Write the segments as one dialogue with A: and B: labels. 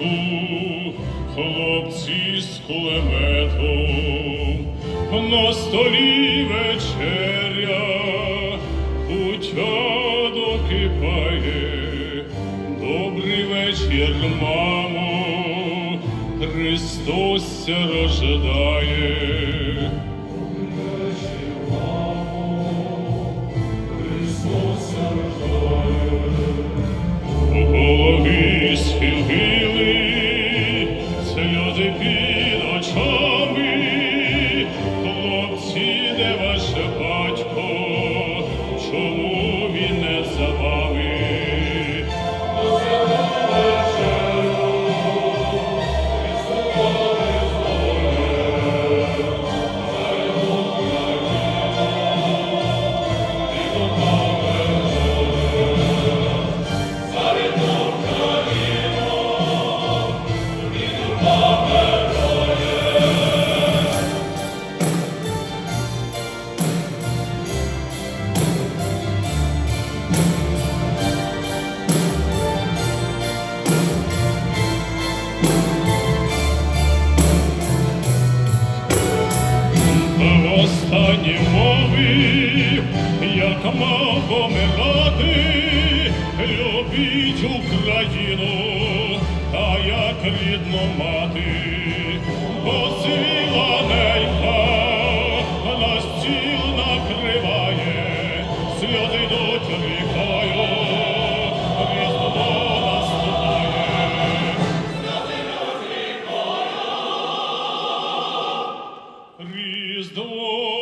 A: лісу, хлопці з кулеметом, на столі вечеря, Кутя докипає, добрий вечір, мамо, Христос рождає. В останні мови, як мав помирати, любіть Україну, та як рідну мати, бо сила ненька на стіл накриває, сльози йдуть рікою, Різдво наступає. Різдво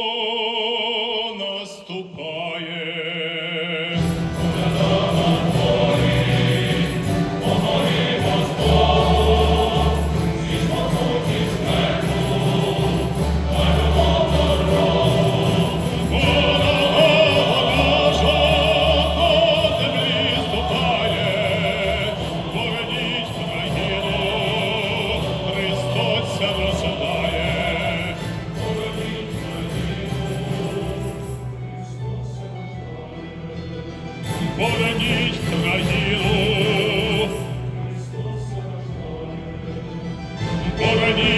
A: бороніть країну, бороніть.